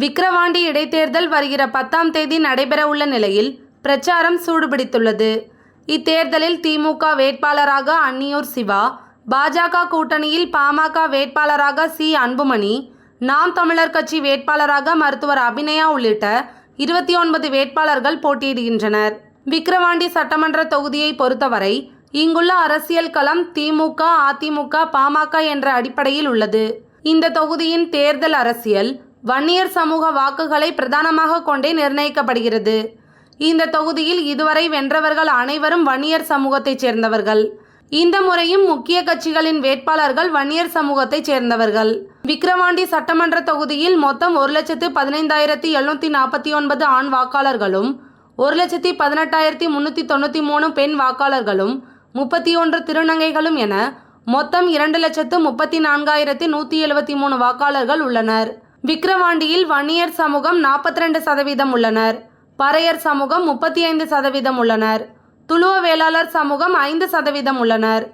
விக்கிரவாண்டி இடைத்தேர்தல் வருகிற பத்தாம் தேதி நடைபெறவுள்ள நிலையில் பிரச்சாரம் சூடுபிடித்துள்ளது. இத்தேர்தலில் திமுக வேட்பாளராக அன்னியூர் சிவா பாஜக கூட்டணியில் பாமக வேட்பாளராக சி அன்புமணி நாம் தமிழர் கட்சி வேட்பாளராக மருத்துவர் அபிநயா உள்ளிட்ட இருபத்தி ஒன்பது வேட்பாளர்கள் போட்டியிடுகின்றனர். விக்கிரவாண்டி சட்டமன்ற தொகுதியை பொறுத்தவரை இங்குள்ள அரசியல் களம் திமுக அதிமுக பாமக என்ற அடிப்படையில் உள்ளது. இந்த தொகுதியின் தேர்தல் அரசியல் வன்னியர் சமூக வாக்குகளை பிரதானமாக கொண்டே நிர்ணயிக்கப்படுகிறது. இந்த தொகுதியில் இதுவரை வென்றவர்கள் அனைவரும் வன்னியர் சமூகத்தைச் சேர்ந்தவர்கள். இந்த முறையும் முக்கிய கட்சிகளின் வேட்பாளர்கள் வன்னியர் சமூகத்தைச் சேர்ந்தவர்கள். விக்கிரவாண்டி சட்டமன்ற தொகுதியில் மொத்தம் ஒரு லட்சத்து பதினைந்தாயிரத்தி எழுநூற்றி நாற்பத்தி ஒன்பது ஆண் வாக்காளர்களும் ஒரு லட்சத்தி பதினெட்டாயிரத்தி முன்னூற்றி தொண்ணூற்றி மூணு பெண் வாக்காளர்களும் முப்பத்தி ஒன்று திருநங்கைகளும் என மொத்தம் இரண்டு லட்சத்து முப்பத்தி நான்காயிரத்தி நூற்றி எழுபத்தி மூணு வாக்காளர்கள் உள்ளனர். விக்கிரவாண்டியில் வன்னியர் சமூகம் நாற்பத்தி ரெண்டு சதவீதம் உள்ளனர். பறையர் சமூகம் முப்பத்தி ஐந்து சதவீதம் உள்ளனர். துளுவ வேளாளர் சமூகம் ஐந்து சதவீதம் உள்ளனர்.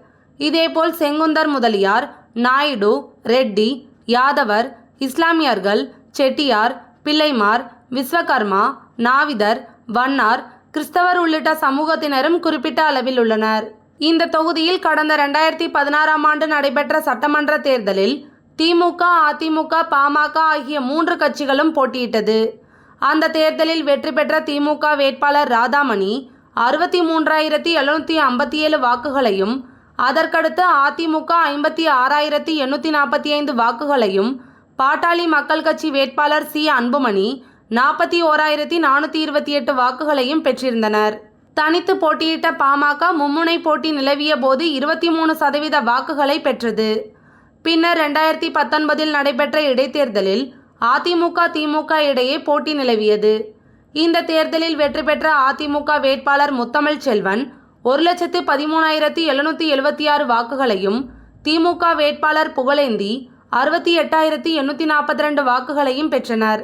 இதேபோல் செங்குந்தர் முதலியார் நாயுடு ரெட்டி யாதவர் இஸ்லாமியர்கள் செட்டியார் பிள்ளைமார் விஸ்வகர்மா நாவிதர் வன்னார் கிறிஸ்தவர் உள்ளிட்ட சமூகத்தினரும் குறிப்பிட்ட அளவில் உள்ளனர். இந்த தொகுதியில் கடந்த ரெண்டாயிரத்தி பதினாறாம் ஆண்டு நடைபெற்ற சட்டமன்ற தேர்தலில் திமுக அதிமுக பாமக ஆகிய மூன்று கட்சிகளும் போட்டியிட்டது. அந்த தேர்தலில் வெற்றி பெற்ற திமுக வேட்பாளர் ராதாமணி அறுபத்தி மூன்றாயிரத்தி எழுநூற்றி ஐம்பத்தி ஏழு வாக்குகளையும் அதற்கடுத்து அதிமுக ஐம்பத்தி ஆறாயிரத்தி எண்ணூற்றி நாற்பத்தி ஐந்து வாக்குகளையும் பாட்டாளி மக்கள் கட்சி வேட்பாளர் சி. அன்புமணி நாற்பத்தி ஓராயிரத்தி நானூற்றி இருபத்தி எட்டு வாக்குகளையும் பெற்றிருந்தனர். தனித்து போட்டியிட்ட பாமக மும்முனை போட்டி நிலவிய போது இருபத்தி மூணு சதவீத வாக்குகளை பெற்றது. பின்னர் ரெண்டாயிரத்தி பத்தொன்பதில் நடைபெற்ற இடைத்தேர்தலில் அதிமுக திமுக இடையே போட்டி நிலவியது. இந்த தேர்தலில் வெற்றி பெற்ற அதிமுக வேட்பாளர் முத்தமிழ் செல்வன் ஒரு லட்சத்து பதிமூணாயிரத்தி எழுநூற்றி எழுபத்தி ஆறு வாக்குகளையும் திமுக வேட்பாளர் புகழேந்தி அறுபத்தி எட்டாயிரத்தி எண்ணூற்றி நாற்பத்தி ரெண்டு வாக்குகளையும் பெற்றனர்.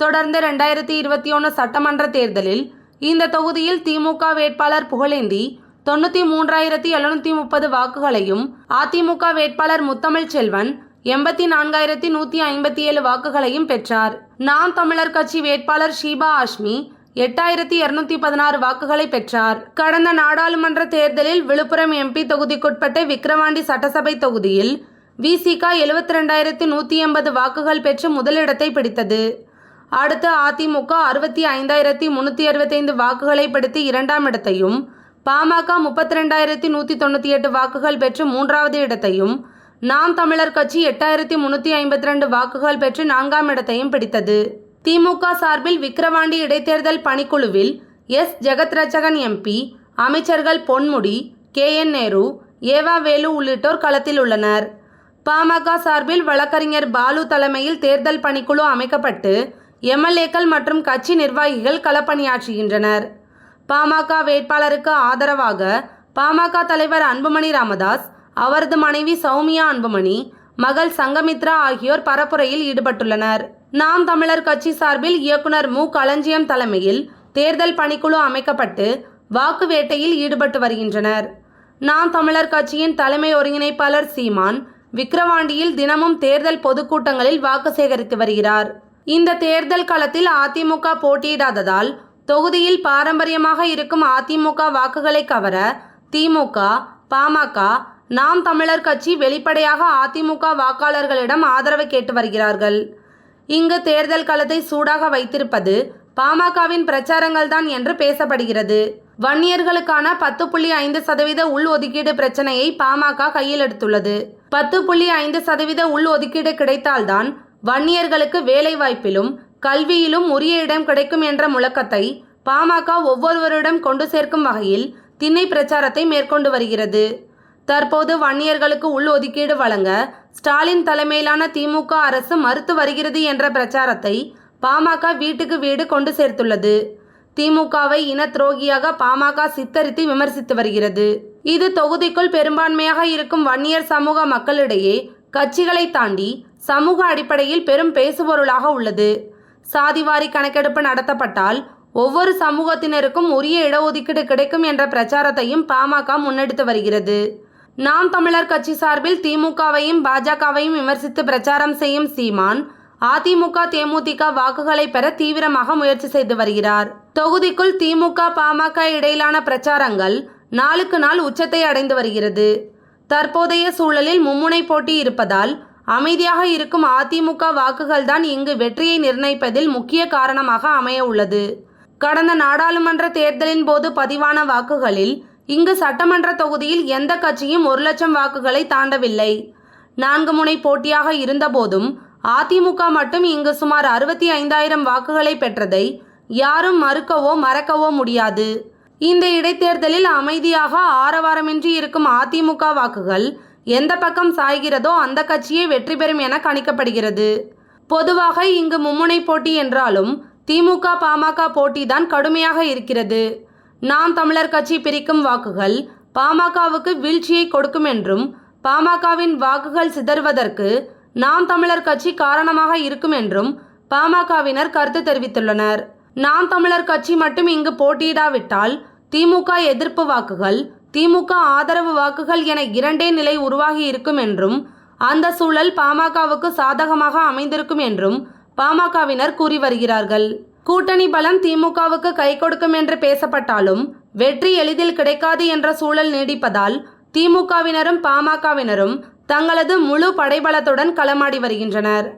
தொடர்ந்து ரெண்டாயிரத்தி இருபத்தி ஒன்று சட்டமன்ற தேர்தலில் இந்த தொகுதியில் திமுக வேட்பாளர் புகழேந்தி தொண்ணூற்றி மூன்றாயிரத்தி எழுநூற்றி முப்பது வாக்குகளையும் அதிமுக வேட்பாளர் முத்தமிழ் செல்வன் எண்பத்தி நான்காயிரத்தி நூற்றி ஐம்பத்தி ஏழு வாக்குகளையும் பெற்றார். நாம் தமிழர் கட்சி வேட்பாளர் ஷீபா ஆஷ்மி எட்டாயிரத்தி இருநூத்தி பதினாறு வாக்குகளை பெற்றார். கடந்த நாடாளுமன்ற தேர்தலில் விழுப்புரம் எம்பி தொகுதிக்குட்பட்ட விக்கிரவாண்டி சட்டசபை தொகுதியில் விசிகா எழுபத்தி ரெண்டாயிரத்தி நூற்றி எண்பது வாக்குகள் பெற்று முதலிடத்தை பிடித்தது. அடுத்து அதிமுக அறுபத்தி ஐந்தாயிரத்தி முன்னூற்றி அறுபத்தைந்து வாக்குகளை பிடித்து இரண்டாம் இடத்தையும் பாமக முப்பத்தி ரெண்டாயிரத்தி நூற்றி தொண்ணூற்றி எட்டு வாக்குகள் பெற்று மூன்றாவது இடத்தையும் நாம் தமிழர் கட்சி எட்டாயிரத்தி முன்னூற்றி ஐம்பத்தி ரெண்டு வாக்குகள் பெற்று நான்காம் இடத்தையும் பிடித்தது. திமுக சார்பில் விக்கிரவாண்டி இடைத்தேர்தல் பணிக்குழுவில் எஸ். ஜெகத்ரட்சகன் எம்பி அமைச்சர்கள் பொன்முடி கே. என். நேரு ஏவா வேலு உள்ளிட்டோர் களத்தில் உள்ளனர். பாமக சார்பில் வழக்கறிஞர் பாலு தலைமையில் தேர்தல் பணிக்குழு அமைக்கப்பட்டு எம்எல்ஏக்கள் மற்றும் கட்சி நிர்வாகிகள் களப்பணியாற்றுகின்றனர். பாமக வேட்பாளருக்கு ஆதரவாக பாமக தலைவர் அன்புமணி ராமதாஸ் அவரது மனைவி சௌமியா அன்புமணி மகள் சங்கமித்ரா ஆகியோர் பரப்புரையில் ஈடுபட்டுள்ளனர். நாம் தமிழர் கட்சி சார்பில் இயக்குனர் மு. களஞ்சியம் தலைமையில் தேர்தல் பணிக்குழு அமைக்கப்பட்டு வாக்கு வேட்டையில் ஈடுபட்டு வருகின்றனர். நாம் தமிழர் கட்சியின் தலைமை ஒருங்கிணைப்பாளர் சீமான் விக்கிரவாண்டியில் தினமும் தேர்தல் பொதுக்கூட்டங்களில் வாக்கு சேகரித்து வருகிறார். இந்த தேர்தல் களத்தில் அதிமுக போட்டியிடாததால் தொகுதியில் பாரம்பரியமாக இருக்கும் அதிமுக வாக்குகளை கவர திமுக பாமக நாம் தமிழர் கட்சி வெளிப்படையாக அதிமுக வாக்காளர்களிடம் ஆதரவு கேட்டு வருகிறார்கள். இங்கு தேர்தல் களத்தை சூடாக வைத்திருப்பது பாமகவின் பிரச்சாரங்கள்தான் என்று பேசப்படுகிறது. வன்னியர்களுக்கான பத்து புள்ளி ஐந்து சதவீத உள் ஒதுக்கீடு பிரச்சனையை பாமக கையில் எடுத்துள்ளது. பத்து புள்ளி ஐந்து சதவீத உள் ஒதுக்கீடு கிடைத்தால்தான் வன்னியர்களுக்கு வேலை வாய்ப்பிலும் கல்வியிலும் உரிய இடம் கிடைக்கும் என்ற முழக்கத்தை பாமக ஒவ்வொருவரிடம் கொண்டு சேர்க்கும் வகையில் திண்ணை பிரச்சாரத்தை மேற்கொண்டு வருகிறது. தற்போது வன்னியர்களுக்கு உள் ஒதுக்கீடு வழங்க ஸ்டாலின் தலைமையிலான திமுக அரசு மறுத்து வருகிறது என்ற பிரச்சாரத்தை பாமக வீட்டுக்கு வீடு கொண்டு சேர்த்துள்ளது. திமுகவை இன துரோகியாக பாமக சித்தரித்து விமர்சித்து வருகிறது. இது தொகுதிக்குள் பெரும்பான்மையாக இருக்கும் வன்னியர் சமூக மக்களிடையே கட்சிகளை தாண்டி சமூக அடிப்படையில் பெரும் பேசுபொருளாக உள்ளது. சாதிவாரி கணக்கெடுப்பு நடத்தப்பட்டால் ஒவ்வொரு சமூகத்தினருக்கும் உரிய இடஒதுக்கீடு கிடைக்கும் என்ற பிரச்சாரத்தையும் பாமக முன்னெடுத்து வருகிறது. நாம் தமிழர் கட்சி சார்பில் திமுகவையும் பாஜகவையும் விமர்சித்து பிரச்சாரம் செய்யும் சீமான் அதிமுக தேமுதிக வாக்குகளை பெற தீவிரமாக முயற்சி செய்து வருகிறார். தொகுதிக்குள் திமுக பாமக இடையிலான பிரச்சாரங்கள் நாளுக்கு நாள் உச்சத்தை அடைந்து வருகிறது. தற்போதைய சூழலில் மும்முனை போட்டி இருப்பதால் அமைதியாக இருக்கும் அதிமுக வாக்குகள்தான் இங்கு வெற்றியை நிர்ணயிப்பதில் முக்கிய காரணமாக அமைய உள்ளது. கடந்த நாடாளுமன்ற தேர்தலின் போது பதிவான வாக்குகளில் இங்கு சட்டமன்ற தொகுதியில் எந்த கட்சியும் ஒரு லட்சம் வாக்குகளை தாண்டவில்லை. நான்கு முனை போட்டியாக இருந்தபோதும் அதிமுக மட்டும் இங்கு சுமார் அறுபத்தி ஐந்தாயிரம் வாக்குகளை பெற்றதை யாரும் மறுக்கவோ மறக்கவோ முடியாது. இந்த இடைத்தேர்தலில் அமைதியாக ஆரவாரமின்றி இருக்கும் அதிமுக வாக்குகள் எந்த பக்கம் சாய்கிறதோ அந்த கட்சியே வெற்றி பெறும் என கணிக்கப்படுகிறது. பொதுவாக இங்கு மும்முனை போட்டி என்றாலும் திமுக பாமக போட்டிதான் கடுமையாக இருக்கிறது. நாம் தமிழர் கட்சி பிரிக்கும் வாக்குகள் பாமகவுக்கு வீழ்ச்சியை கொடுக்கும் என்றும் பாமகவின் வாக்குகள் சிதறுவதற்கு நாம் தமிழர் கட்சி காரணமாக இருக்கும் என்றும் பாமகவினர் கருத்து தெரிவித்துள்ளனர். நாம் தமிழர் கட்சி மட்டும் இங்கு போட்டியிடாவிட்டால் திமுக எதிர்ப்பு வாக்குகள் திமுக ஆதரவு வாக்குகள் என இரண்டே நிலை உருவாகி இருக்கும் என்றும் அந்த சூழல் பாமகவுக்கு சாதகமாக அமைந்திருக்கும் என்றும் பாமகவினர் கூறி வருகிறார்கள். கூட்டணி பலம் திமுகவுக்கு கை கொடுக்கும் என்று பேசப்பட்டாலும் வெற்றி எளிதில் கிடைக்காது என்ற சூழல் நீடிப்பதால் திமுகவினரும் பாமகவினரும் தங்களது முழு படைபலத்துடன் களமாடி வருகின்றனர்.